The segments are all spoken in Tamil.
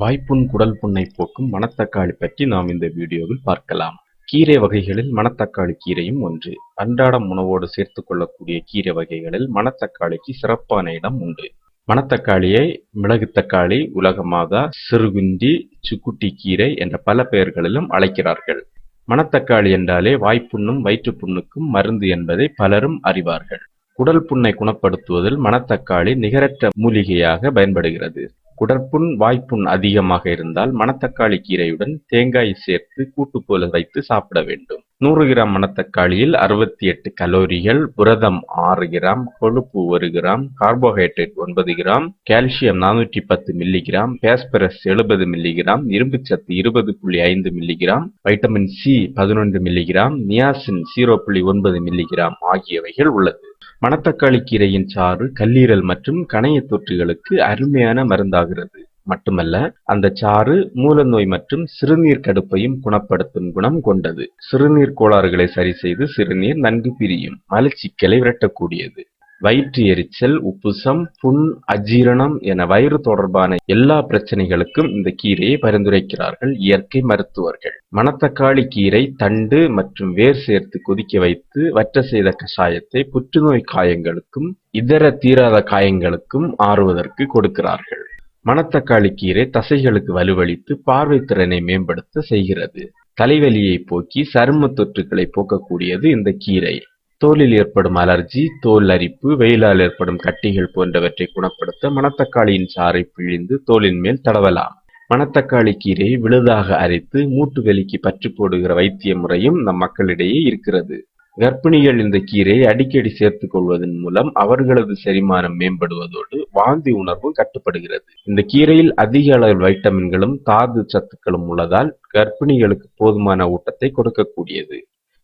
வாய்ப்புண் குடல் புண்ணை போக்கும் மணத்தக்காளி பற்றி நாம் இந்த வீடியோவில் பார்க்கலாம். கீரை வகைகளில் மணத்தக்காளி கீரையும் ஒன்று. அன்றாடம் உணவோடு சேர்த்து கொள்ளக்கூடிய கீரை வகைகளில் மணத்தக்காளிக்கு சிறப்பான இடம் உண்டு. மணத்தக்காளியை மிளகு தக்காளி உலகமாதா சிறுகுண்டி சுக்குட்டி கீரை என்ற பல பெயர்களிலும் அழைக்கிறார்கள். மணத்தக்காளி என்றாலே வாய்ப்புண்ணும் வயிற்றுப்புண்ணுக்கும் மருந்து என்பதை பலரும் அறிவார்கள். குடல் புண்ணை குணப்படுத்துவதில் மணத்தக்காளி நிகரற்ற மூலிகையாக பயன்படுகிறது. குடற்புண் வாய்ப்புண் அதிகமாக இருந்தால் மணத்தக்காளி கீரையுடன் தேங்காய் சேர்த்து கூட்டு போல வைத்து சாப்பிட வேண்டும். நூறு கிராம் மணத்தக்காளியில் அறுபத்தி எட்டு கலோரிகள் புரதம் ஆறு கிராம் கொழுப்பு ஒரு கிராம் கார்போஹைட்ரேட் ஒன்பது கிராம் கால்சியம் நானூற்றி பத்து மில்லிகிராம் பேஸ்பரஸ் எழுபது மில்லிகிராம் இரும்புச்சத்து இருபது புள்ளி ஐந்து மில்லிகிராம் வைட்டமின் சி பதினொன்று மில்லிகிராம் நியாசின் ஜீரோ புள்ளி ஒன்பது மில்லிகிராம் ஆகியவைகள் உள்ளது. மணத்தக்காளி கீரையின் சாறு கல்லீரல் மற்றும் கணைய தொற்றுகளுக்கு அருமையான மருந்தாகிறது. மட்டுமல்ல அந்த சாறு மூலநோய் மற்றும் சிறுநீர் கடுப்பையும் குணப்படுத்தும் குணம் கொண்டது. சிறுநீர் கோளாறுகளை சரி செய்து சிறுநீர் நன்கு பிரியும். மலச்சிக்கலை விரட்டக்கூடியது. வயிற்று எரிச்சல் உப்புசம் புண் அஜீரணம் என வயிறு தொடர்பான எல்லா பிரச்சனைகளுக்கும் இந்த கீரையை பரிந்துரைக்கிறார்கள் இயற்கை மருத்துவர்கள். மணத்தக்காளி கீரை தண்டு மற்றும் வேர் சேர்த்து கொதிக்க வைத்து வற்ற செய்த கஷாயத்தை புற்றுநோய் காயங்களுக்கும் இதர தீராத காயங்களுக்கும் ஆறுவதற்கு கொடுக்கிறார்கள். மணத்தக்காளி கீரை தசைகளுக்கு வலுவளித்து பார்வை திறனை மேம்படுத்த செய்கிறது. தலைவலியை போக்கி சரும தொற்றுகளை போக்கக்கூடியது இந்த கீரை. தோலில் ஏற்படும் அலர்ஜி தோல் அரிப்பு வெயிலால் ஏற்படும் கட்டிகள் போன்றவற்றை குணப்படுத்த மணத்தக்காளியின் சாறை பிழிந்து தோலின் மேல் தடவலாம். மணத்தக்காளி கீரையை விழுதாக அரைத்து மூட்டு வெளிக்கு பற்று போடுகிற வைத்திய முறையும் நம் மக்களிடையே இருக்கிறது. கர்ப்பிணிகள் இந்த கீரையை அடிக்கடி சேர்த்துக் கொள்வதன் மூலம் அவர்களது செரிமானம் மேம்படுவதோடு வாந்தி உணர்வும் கட்டுப்படுகிறது. இந்த கீரையில் அதிக அளவில் வைட்டமின்களும் தாது சத்துக்களும் உள்ளதால் கர்ப்பிணிகளுக்கு போதுமான ஊட்டத்தை கொடுக்கக்கூடியது.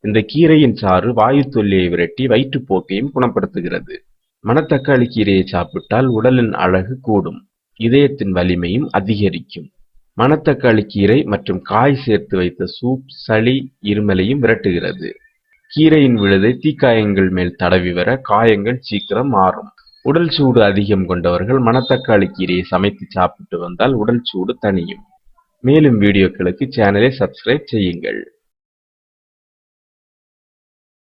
இந்த கீரையின் சாறு வாயு தொல்லியை விரட்டி வயிற்றுப்போக்கையும் குணப்படுத்துகிறது. மணத்தக்காளி கீரையை சாப்பிட்டால் உடலின் அழகு கூடும். இதயத்தின் வலிமையும் அதிகரிக்கும். மணத்தக்காளி கீரை மற்றும் காய் சேர்த்து வைத்த சூப் சளி இருமலையும் விரட்டுகிறது. கீரையின் விழுதை தீக்காயங்கள் மேல் தடவி வர காயங்கள் சீக்கிரம் மாறும். உடல் சூடு அதிகம் கொண்டவர்கள் மணத்தக்காளி கீரையை சமைத்து சாப்பிட்டு வந்தால் உடல் சூடு தணியும். மேலும் வீடியோக்களுக்கு சேனலை சப்ஸ்கிரைப் செய்யுங்கள்.